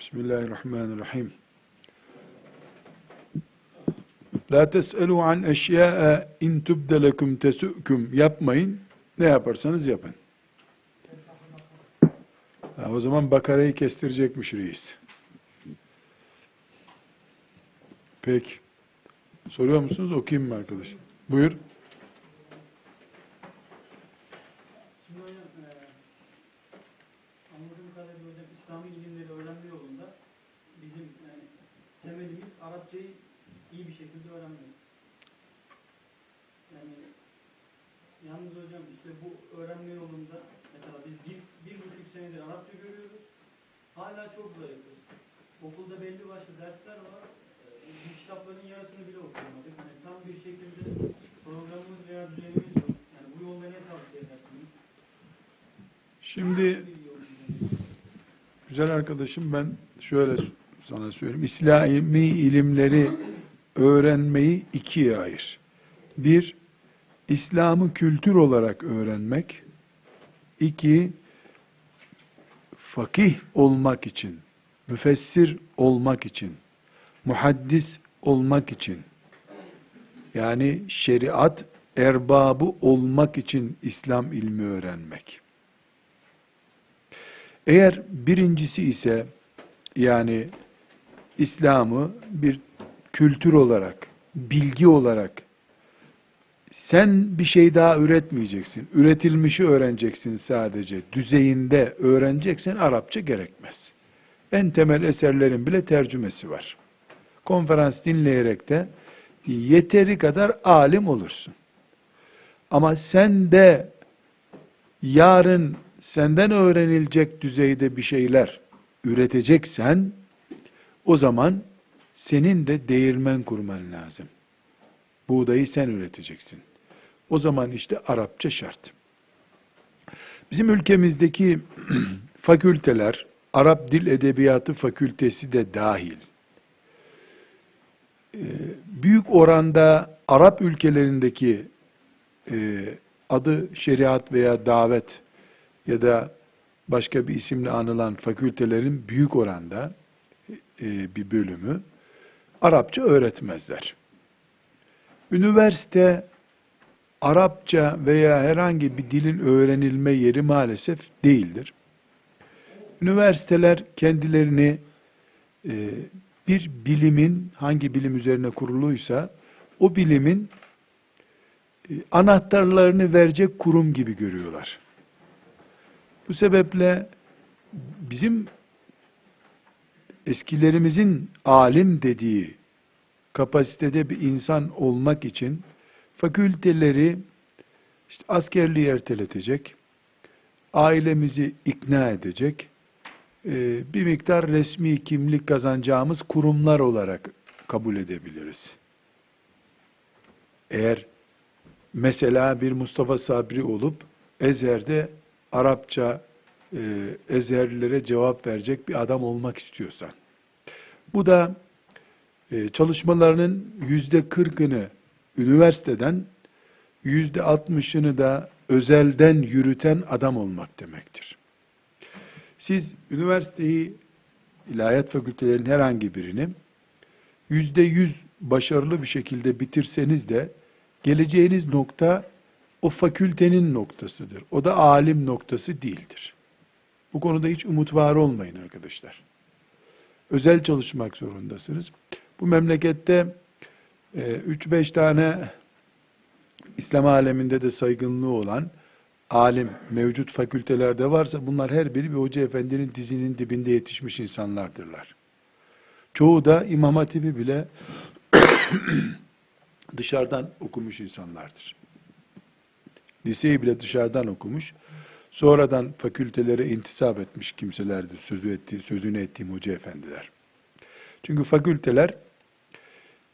Bismillahirrahmanirrahim. La tes'elu an eşya'a in tubde lekum tesu'kum yapmayın. Ne yaparsanız yapın. Ha, o zaman bakarayı kestirecekmiş reis. Peki. Soruyor musunuz? Okuyayım mı arkadaş? Buyur. Şimdi hocam, e, anladığım kadarıyla hocam İslami ilimleri öğrenme yolunda bizim yani temelimiz Arapçayı iyi bir şekilde öğrenmek. Yani yalnız hocam işte bu öğrenme yolunda mesela biz bir, bir buçuk senedir Arapça görüyoruz. Hala çok zayıfız. Okulda belli başlı dersler var. E, Bu kitapların yarısını bile okuyamadık. Yani tam bir şekilde programımız veya düzenimiz yok. Yani bu yolda ne tavsiye edersiniz? Şimdi güzel arkadaşım ben şöyle sana söyleyeyim. İslami ilimleri öğrenmeyi ikiye ayır. Bir, İslam'ı kültür olarak öğrenmek. İki, fakih olmak için, müfessir olmak için, muhaddis olmak için, yani şeriat erbabı olmak için İslam ilmi öğrenmek. Eğer birincisi ise yani İslam'ı bir kültür olarak, bilgi olarak sen bir şey daha üretmeyeceksin. Üretilmişi öğreneceksin sadece. Düzeyinde öğreneceksen Arapça gerekmez. En temel eserlerin bile tercümesi var. Konferans dinleyerek de yeteri kadar alim olursun. Ama sen de yarın senden öğrenilecek düzeyde bir şeyler üreteceksen o zaman senin de değirmen kurman lazım. Buğdayı sen üreteceksin. O zaman işte Arapça şart. Bizim ülkemizdeki fakülteler, Arap Dil Edebiyatı Fakültesi de dahil. Ee, Büyük oranda Arap ülkelerindeki e, adı şeriat veya davet ya da başka bir isimle anılan fakültelerin büyük oranda e, bir bölümü Arapça öğretmezler. Üniversite Arapça veya herhangi bir dilin öğrenilme yeri maalesef değildir. Üniversiteler kendilerini e, bir bilimin hangi bilim üzerine kuruluysa o bilimin e, anahtarlarını verecek kurum gibi görüyorlar. Bu sebeple bizim eskilerimizin alim dediği kapasitede bir insan olmak için fakülteleri işte askerliği erteletecek, ailemizi ikna edecek, e, bir miktar resmi kimlik kazanacağımız kurumlar olarak kabul edebiliriz. Eğer mesela bir Mustafa Sabri olup Ezher'de Arapça e, Ezherlilere cevap verecek bir adam olmak istiyorsan. Bu da e, çalışmalarının yüzde kırkını üniversiteden, yüzde altmışını da özelden yürüten adam olmak demektir. Siz üniversiteyi, ilahiyat fakültelerinin herhangi birini yüzde yüz başarılı bir şekilde bitirseniz de geleceğiniz nokta o fakültenin noktasıdır. O da alim noktası değildir. Bu konuda hiç umut var olmayın arkadaşlar. Özel çalışmak zorundasınız. Bu memlekette 3-5 tane İslam aleminde de saygınlığı olan alim mevcut fakültelerde varsa bunlar her biri bir hoca efendinin dizinin dibinde yetişmiş insanlardırlar. Çoğu da İmam Hatip'i bile dışarıdan okumuş insanlardır. Liseyi bile dışarıdan okumuş. Sonradan fakültelere intisap etmiş kimselerdir sözü ettiği, sözünü ettiğim hoca efendiler. Çünkü fakülteler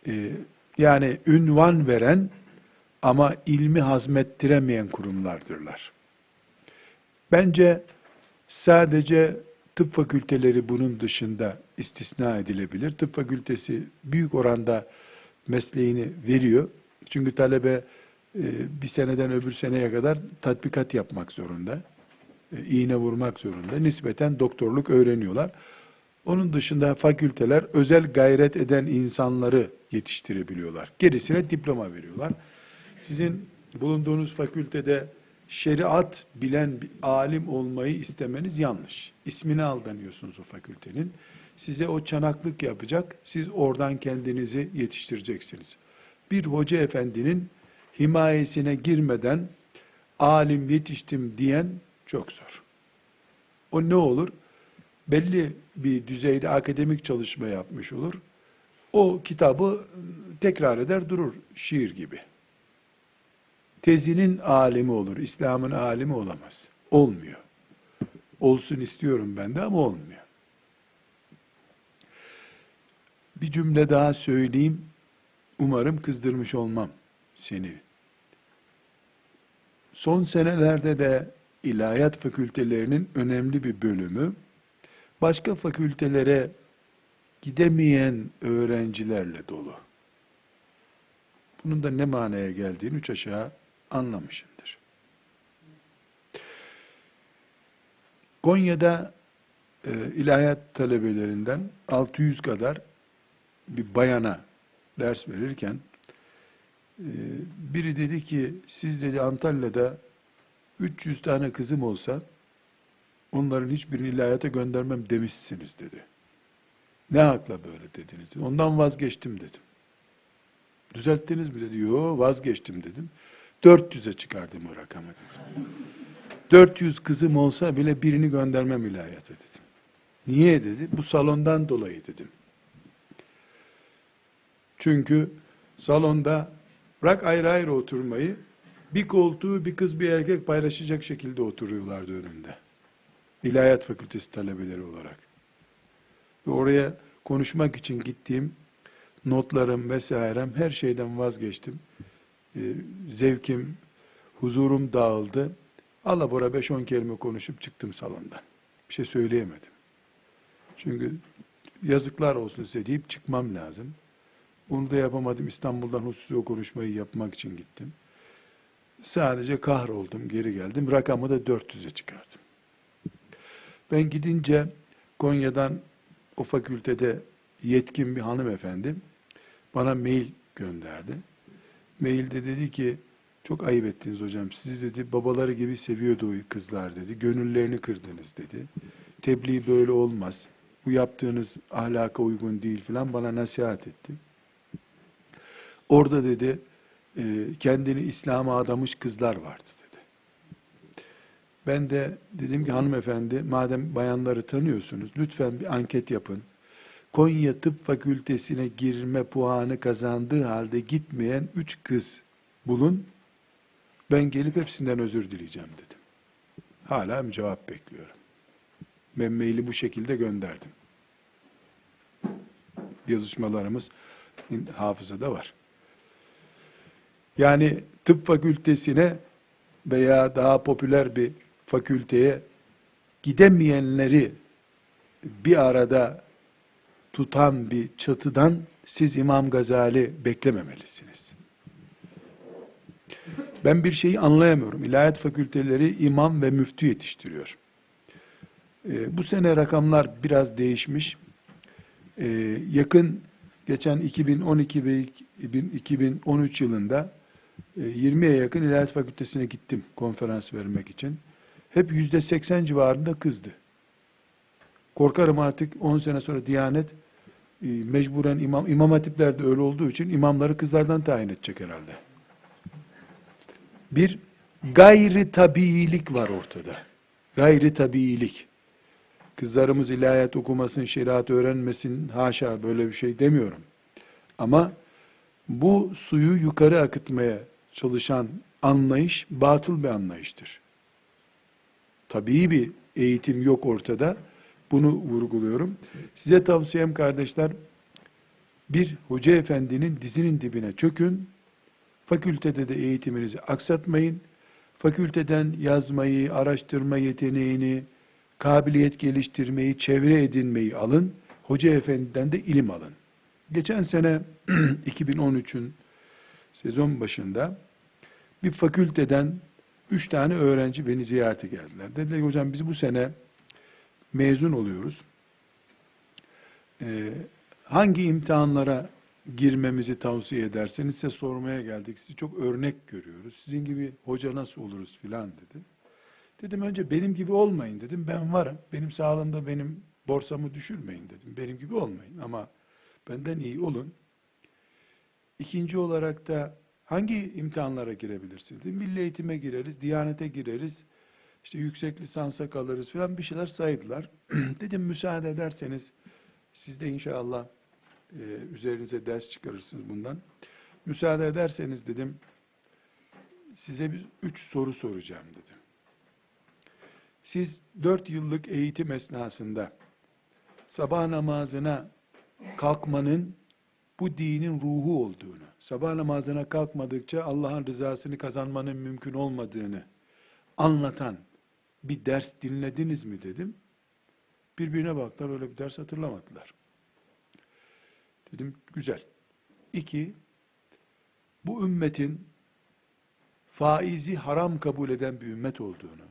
e, yani ünvan veren ama ilmi hazmettiremeyen kurumlardırlar. Bence sadece tıp fakülteleri bunun dışında istisna edilebilir. Tıp fakültesi büyük oranda mesleğini veriyor. Çünkü talebe bir seneden öbür seneye kadar tatbikat yapmak zorunda. E, iğne vurmak zorunda. Nispeten doktorluk öğreniyorlar. Onun dışında fakülteler özel gayret eden insanları yetiştirebiliyorlar. Gerisine diploma veriyorlar. Sizin bulunduğunuz fakültede şeriat bilen bir alim olmayı istemeniz yanlış. İsmine aldanıyorsunuz o fakültenin. Size o çanaklık yapacak, siz oradan kendinizi yetiştireceksiniz. Bir hoca efendinin himayesine girmeden alim yetiştim diyen çok zor. O ne olur? Belli bir düzeyde akademik çalışma yapmış olur. O kitabı tekrar eder durur şiir gibi. Tezinin alimi olur, İslam'ın alimi olamaz. Olmuyor. Olsun istiyorum ben de ama olmuyor. Bir cümle daha söyleyeyim. Umarım kızdırmış olmam seni. Son senelerde de ilahiyat fakültelerinin önemli bir bölümü başka fakültelere gidemeyen öğrencilerle dolu. Bunun da ne manaya geldiğini üç aşağı anlamışımdır. Konya'da e, ilahiyat talebelerinden 600 kadar bir bayana ders verirken biri dedi ki siz dedi Antalya'da 300 tane kızım olsa onların hiçbirini ilahiyata göndermem demişsiniz dedi. Ne hakla böyle dediniz? dedi. Ondan vazgeçtim dedim. Düzelttiniz mi dedi. Yo vazgeçtim dedim. 400'e çıkardım o rakamı dedim. 400 kızım olsa bile birini göndermem ilahiyata dedim. Niye dedi? Bu salondan dolayı dedim. Çünkü salonda bırak ayrı ayrı oturmayı bir koltuğu bir kız bir erkek paylaşacak şekilde oturuyorlardı önünde. İlahiyat Fakültesi talebeleri olarak. Ve oraya konuşmak için gittiğim notlarım vesairem her şeyden vazgeçtim. Ee, zevkim, huzurum dağıldı. Allah bora 5-10 kelime konuşup çıktım salondan. Bir şey söyleyemedim. Çünkü yazıklar olsun size deyip çıkmam lazım. Onu da yapamadım. İstanbul'dan hususi o konuşmayı yapmak için gittim. Sadece kahroldum, geri geldim. Rakamı da 400'e çıkardım. Ben gidince Konya'dan o fakültede yetkin bir hanımefendi bana mail gönderdi. Mailde dedi ki çok ayıp ettiniz hocam. Sizi dedi babaları gibi seviyordu o kızlar dedi. Gönüllerini kırdınız dedi. Tebliğ böyle olmaz. Bu yaptığınız ahlaka uygun değil filan bana nasihat etti. Orada dedi e, kendini İslam'a adamış kızlar vardı dedi. Ben de dedim ki hanımefendi madem bayanları tanıyorsunuz lütfen bir anket yapın. Konya Tıp Fakültesine girme puanı kazandığı halde gitmeyen üç kız bulun. Ben gelip hepsinden özür dileyeceğim dedim. Hala cevap bekliyorum. Ben maili bu şekilde gönderdim. Yazışmalarımız hafızada var. Yani tıp fakültesine veya daha popüler bir fakülteye gidemeyenleri bir arada tutan bir çatıdan siz İmam Gazali beklememelisiniz. Ben bir şeyi anlayamıyorum. İlahiyat fakülteleri imam ve müftü yetiştiriyor. Ee, bu sene rakamlar biraz değişmiş. Ee, yakın geçen 2012 ve 2013 yılında 20'ye yakın ilahiyat fakültesine gittim konferans vermek için. Hep yüzde 80 civarında kızdı. Korkarım artık 10 sene sonra Diyanet e, mecburen imam, imam hatiplerde öyle olduğu için imamları kızlardan tayin edecek herhalde. Bir gayri tabiilik var ortada. Gayri tabiilik. Kızlarımız ilahiyat okumasın, şeriat öğrenmesin, haşa böyle bir şey demiyorum. Ama bu suyu yukarı akıtmaya çalışan anlayış batıl bir anlayıştır. Tabii bir eğitim yok ortada. Bunu vurguluyorum. Size tavsiyem kardeşler, bir hoca efendinin dizinin dibine çökün. Fakültede de eğitiminizi aksatmayın. Fakülteden yazmayı, araştırma yeteneğini, kabiliyet geliştirmeyi, çevre edinmeyi alın. Hoca efendiden de ilim alın. Geçen sene 2013'ün sezon başında bir fakülteden üç tane öğrenci beni ziyarete geldiler. Dediler ki hocam biz bu sene mezun oluyoruz. Ee, hangi imtihanlara girmemizi tavsiye ederseniz size sormaya geldik. Sizi çok örnek görüyoruz. Sizin gibi hoca nasıl oluruz filan dedi. Dedim önce benim gibi olmayın dedim. Ben varım. Benim sağlığımda benim borsamı düşürmeyin dedim. Benim gibi olmayın ama benden iyi olun. İkinci olarak da hangi imtihanlara girebilirsiniz? Milli eğitime gireriz, diyanete gireriz. İşte yüksek lisansa kalırız falan bir şeyler saydılar. dedim müsaade ederseniz siz de inşallah e, üzerinize ders çıkarırsınız bundan. Müsaade ederseniz dedim size bir üç soru soracağım dedim. Siz dört yıllık eğitim esnasında sabah namazına kalkmanın bu dinin ruhu olduğunu, sabah namazına kalkmadıkça Allah'ın rızasını kazanmanın mümkün olmadığını anlatan bir ders dinlediniz mi dedim. Birbirine baktılar öyle bir ders hatırlamadılar. Dedim güzel. İki, bu ümmetin faizi haram kabul eden bir ümmet olduğunu,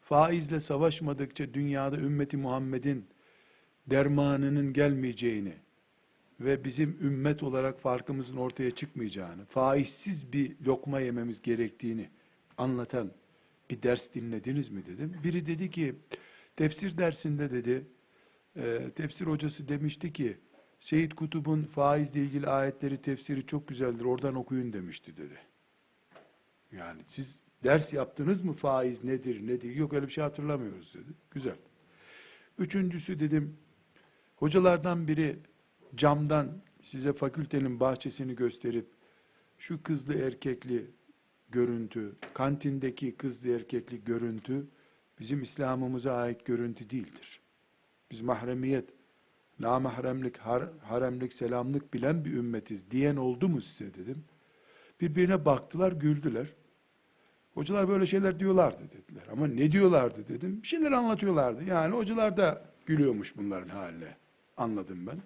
faizle savaşmadıkça dünyada ümmeti Muhammed'in dermanının gelmeyeceğini ve bizim ümmet olarak farkımızın ortaya çıkmayacağını, faizsiz bir lokma yememiz gerektiğini anlatan bir ders dinlediniz mi dedim. Biri dedi ki, tefsir dersinde dedi, e, tefsir hocası demişti ki, Seyyid Kutub'un faizle ilgili ayetleri tefsiri çok güzeldir, oradan okuyun demişti dedi. Yani siz ders yaptınız mı faiz nedir, nedir? Yok öyle bir şey hatırlamıyoruz dedi. Güzel. Üçüncüsü dedim, hocalardan biri camdan size fakültenin bahçesini gösterip, şu kızlı erkekli görüntü, kantindeki kızlı erkekli görüntü, bizim İslam'ımıza ait görüntü değildir. Biz mahremiyet, namahremlik, har, haremlik, selamlık bilen bir ümmetiz diyen oldu mu size dedim. Birbirine baktılar, güldüler. Hocalar böyle şeyler diyorlardı dediler. Ama ne diyorlardı dedim. Bir şeyler anlatıyorlardı. Yani hocalar da gülüyormuş bunların haline. Anladım ben.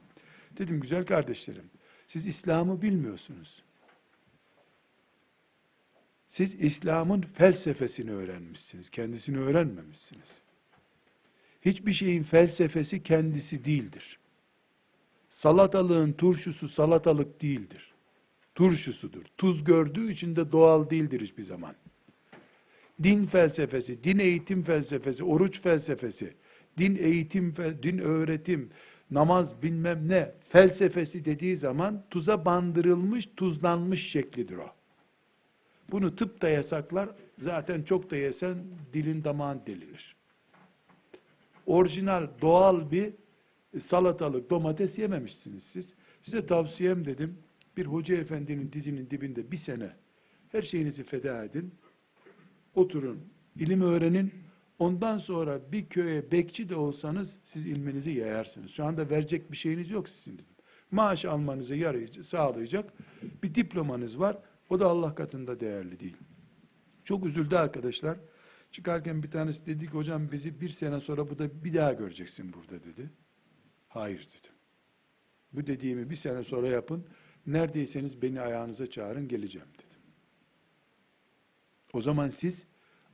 Dedim güzel kardeşlerim, siz İslam'ı bilmiyorsunuz. Siz İslam'ın felsefesini öğrenmişsiniz, kendisini öğrenmemişsiniz. Hiçbir şeyin felsefesi kendisi değildir. Salatalığın turşusu salatalık değildir. Turşusudur. Tuz gördüğü için de doğal değildir hiçbir zaman. Din felsefesi, din eğitim felsefesi, oruç felsefesi, din eğitim, din öğretim, namaz bilmem ne felsefesi dediği zaman tuza bandırılmış, tuzlanmış şeklidir o. Bunu tıp da yasaklar. Zaten çok da yesen dilin damağın delinir. Orijinal, doğal bir salatalık, domates yememişsiniz siz. Size tavsiyem dedim, bir hoca efendinin dizinin dibinde bir sene her şeyinizi feda edin. Oturun, ilim öğrenin. Ondan sonra bir köye bekçi de olsanız siz ilminizi yayarsınız. Şu anda verecek bir şeyiniz yok sizin dedim. Maaş almanızı yarayacak, sağlayacak bir diplomanız var. O da Allah katında değerli değil. Çok üzüldü arkadaşlar. Çıkarken bir tanesi dedi ki hocam bizi bir sene sonra bu da bir daha göreceksin burada dedi. Hayır dedim. Bu dediğimi bir sene sonra yapın. Neredeyseniz beni ayağınıza çağırın geleceğim dedim. O zaman siz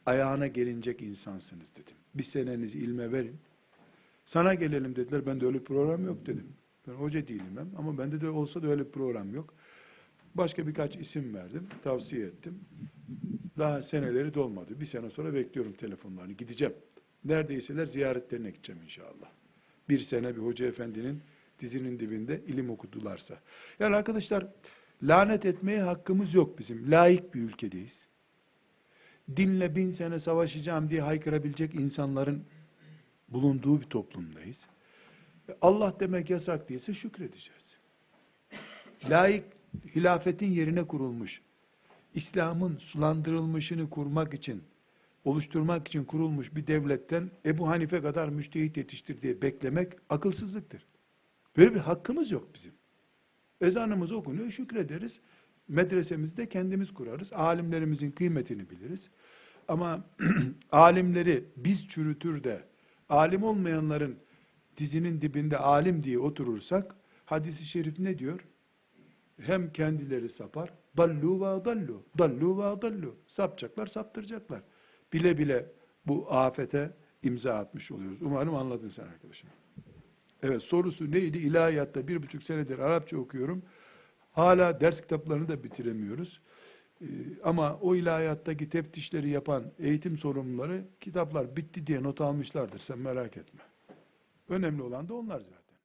ayağına gelinecek insansınız dedim. Bir senenizi ilme verin. Sana gelelim dediler. Ben de öyle bir program yok dedim. Ben hoca değilim hem ama bende de olsa da öyle bir program yok. Başka birkaç isim verdim, tavsiye ettim. Daha seneleri dolmadı. Bir sene sonra bekliyorum telefonlarını. Gideceğim. Neredeyseler ziyaretlerine gideceğim inşallah. Bir sene bir hoca efendinin dizinin dibinde ilim okudularsa. Yani arkadaşlar lanet etmeye hakkımız yok bizim. Laik bir ülkedeyiz. Dinle bin sene savaşacağım diye haykırabilecek insanların bulunduğu bir toplumdayız. Allah demek yasak değilse şükredeceğiz. Laik hilafetin yerine kurulmuş, İslam'ın sulandırılmışını kurmak için, oluşturmak için kurulmuş bir devletten Ebu Hanife kadar müştehit yetiştir diye beklemek akılsızlıktır. Böyle bir hakkımız yok bizim. Ezanımız okunuyor, şükrederiz. Medresemizi de kendimiz kurarız. Alimlerimizin kıymetini biliriz. Ama alimleri biz çürütür de, alim olmayanların dizinin dibinde alim diye oturursak, hadisi şerif ne diyor? hem kendileri sapar. Dallu ve dallu. Dallu ve dallu. Sapacaklar, saptıracaklar. Bile bile bu afete imza atmış oluyoruz. Umarım anladın sen arkadaşım. Evet sorusu neydi? İlahiyatta bir buçuk senedir Arapça okuyorum. Hala ders kitaplarını da bitiremiyoruz. Ee, ama o ilahiyattaki teftişleri yapan eğitim sorumluları kitaplar bitti diye not almışlardır. Sen merak etme. Önemli olan da onlar zaten.